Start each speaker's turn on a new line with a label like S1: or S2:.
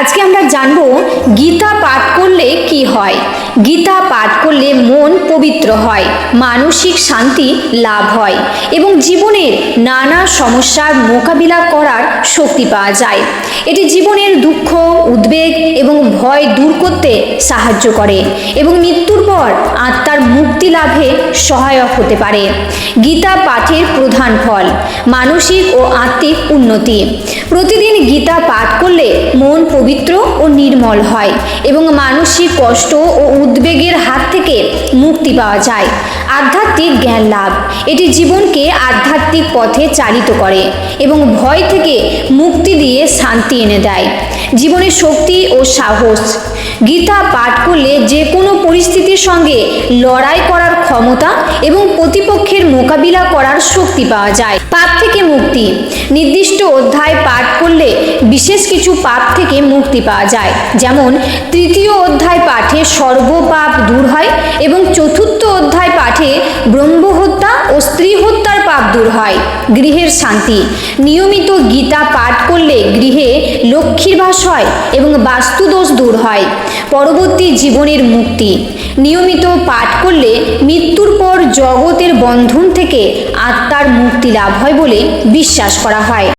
S1: আজকে আমরা জানব গীতা পাঠ করলে কি হয়? গীতা পাঠ করলে মন পবিত্র হয়, মানসিক শান্তি লাভ হয় এবং জীবনের নানা সমস্যার মোকাবিলা করার শক্তি পাওয়া যায়। এটি জীবনের দুঃখ, উদ্বেগ এবং ভয় দূর করতে সাহায্য করে এবং মৃত্যুর পর আত্মার মুক্তি লাভে সহায়ক হতে পারে। গীতা পাঠের প্রধান ফল, মানসিক ও আত্মিক উন্নতি। প্রতিদিন গীতা পাঠ করলে মন পবিত্র ও নির্মল হয় এবং মানসিক কষ্ট ও উদ্বেগের হাত থেকে মুক্তি পাওয়া যায়। আধ্যাত্মিক জ্ঞান লাভ। এটি জীবনকে আধ্যাত্মিক পথে চালিত করে এবং ভয় থেকে মুক্তি দিয়ে শান্তি এনে দেয়। জীবনে শক্তি ও সাহস। গীতা পাঠ করলে যে কোনো পরিস্থিতির সঙ্গে লড়াই করার ক্ষমতা এবং প্রতিপক্ষের মোকাবিলা করার শক্তি পাওয়া যায়। পাপ থেকে মুক্তি। নির্দিষ্ট অধ্যায় পাঠ করলে বিশেষ কিছু পাপ থেকে মুক্তি পাওয়া যায়। যেমন, তৃতীয় অধ্যায় পাঠে সর্বপাপ দূর হয় এবং চতুর্থ গৃহের শান্তি। নিয়মিত গীতা পাঠ করলে গৃহে লক্ষ্মীর বাস হয় এবং বাস্তুদোষ দূর হয়। পরবর্তী জীবনের মুক্তি। নিয়মিত পাঠ করলে মৃত্যুর পর জগতের বন্ধন থেকে আত্মার মুক্তি লাভ হয় বলে বিশ্বাস করা হয়।